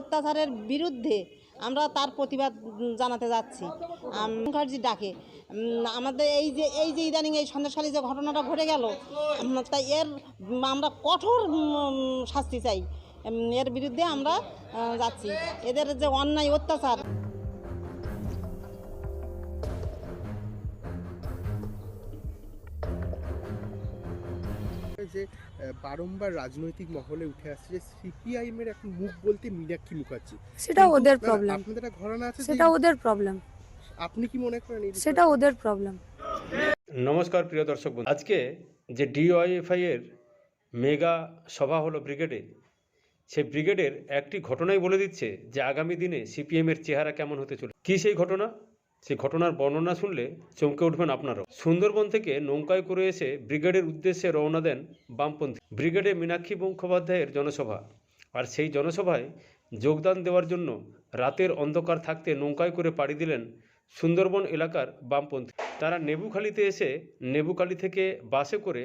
অত্যাচারের বিরুদ্ধে আমরা তার প্রতিবাদ জানাতে যাচ্ছি। মুখার্জি ডাকে। আমাদের এই যে এই যে ইদানিং এই সন্দেশখালী যে ঘটনাটা ঘটে গেল তাই এর আমরা কঠোর শাস্তি চাই। এর বিরুদ্ধে আমরা যাচ্ছি। এদের যে অন্যায় অত্যাচার যে বারংবার রাজনৈতিক মহলে উঠে আসছে যে সিপিআইএম এর এখন মুখ বলতে মীনাক্ষী মুখার্জি। সেটা ওদের প্রবলেম আপনাদের একটা ঘটনা আছে সেটা ওদের প্রবলেম আপনি কি মনে করেন সেটা ওদের প্রবলেম নমস্কার প্রিয় দর্শক বন্ধু। আজকে যে ডিওয়াইএফআই এর মেগা সভা হলো ব্রিগেডে সেই ব্রিগেডের একটি ঘটনাই বলে দিচ্ছে যে আগামী দিনে সিপিএম এর চেহারা কেমন হতে চলে কি সেই ঘটনা? সেই ঘটনার বর্ণনা শুনলে চমকে উঠবেন আপনারাও। সুন্দরবন থেকে নৌকায় করে এসে ব্রিগেডের উদ্দেশ্যে রওনা দেন বামপন্থী। ব্রিগেডে মীনাক্ষী মুখোপাধ্যায়ের জনসভা। আর সেই জনসভায় যোগদান দেওয়ার জন্য রাতের অন্ধকার থাকতে নৌকায় করে পাড়ি দিলেন সুন্দরবন এলাকার বামপন্থী। তারা নেবুখালীতে এসে নেবুখালী থেকে বাসে করে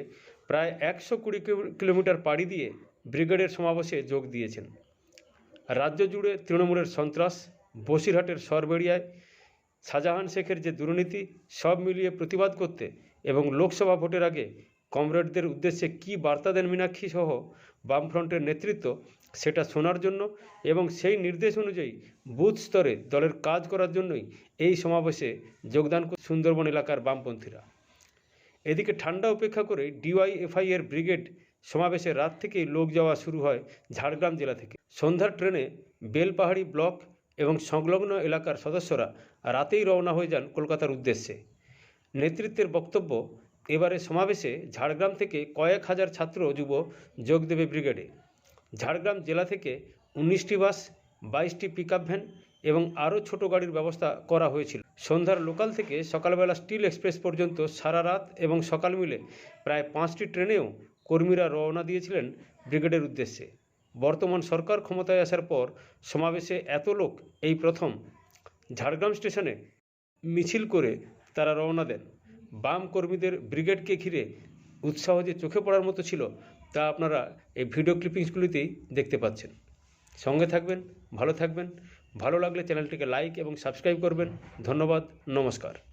প্রায় একশো কুড়ি কিলোমিটার পাড়ি দিয়ে ব্রিগেডের সমাবেশে যোগ দিয়েছেন। রাজ্য জুড়ে তৃণমূলের সন্ত্রাস, বসিরহাটের সরবেড়িয়ায় শাহজাহান শেখের যে দুর্নীতি, সব মিলিয়ে প্রতিবাদ করতে এবং লোকসভা ভোটের আগে কমরেডদের উদ্দেশ্যে কী বার্তা দেন মীনাক্ষী সহ বামফ্রন্টের নেতৃত্ব, সেটা শোনার জন্য এবং সেই নির্দেশ অনুযায়ী বুথ স্তরে দলের কাজ করার জন্যই এই সমাবেশে যোগদান সুন্দরবন এলাকার বামপন্থীরা। এদিকে ঠান্ডা উপেক্ষা করে ডিওয়াইএফআই এর ব্রিগেড সমাবেশে রাত থেকেই লোক যাওয়া শুরু হয় ঝাড়গ্রাম জেলা থেকে। সন্ধ্যার ট্রেনে বেলপাহাড়ি ব্লক এবং সংলগ্ন এলাকার সদস্যরা রাতেই রওনা হয়ে যান কলকাতার উদ্দেশ্যে। নেতৃত্বের বক্তব্য এবারে সমাবেশে ঝাড়গ্রাম থেকে কয়েক হাজার ছাত্র যুব যোগ দেবে ব্রিগেডে। ঝাড়গ্রাম জেলা থেকে উনিশটি বাস, বাইশটি পিকআপ ভ্যান এবং আরও ছোট গাড়ির ব্যবস্থা করা হয়েছিল। সন্ধ্যার লোকাল থেকে সকালবেলা স্টিল এক্সপ্রেস পর্যন্ত সারা রাত এবং সকাল মিলে প্রায় পাঁচটি ট্রেনেও কর্মীরা রওনা দিয়েছিলেন ব্রিগেডের উদ্দেশ্যে। বর্তমান সরকার ক্ষমতায় আসার পর সমাবেশে এত লোক এই প্রথম ঝাড়গ্রাম স্টেশনে মিছিল করে তারা রওনা দেন। বাম কর্মীদের ব্রিগেডকে ঘিরে উৎসাহ যে চোখে পড়ার মতো ছিল তা আপনারা এই ভিডিও ক্লিপিংসগুলিতেই দেখতে পাচ্ছেন। সঙ্গে থাকবেন, ভালো থাকবেন, ভালো লাগলে চ্যানেলটিকে লাইক এবং সাবস্ক্রাইব করবেন। ধন্যবাদ, নমস্কার।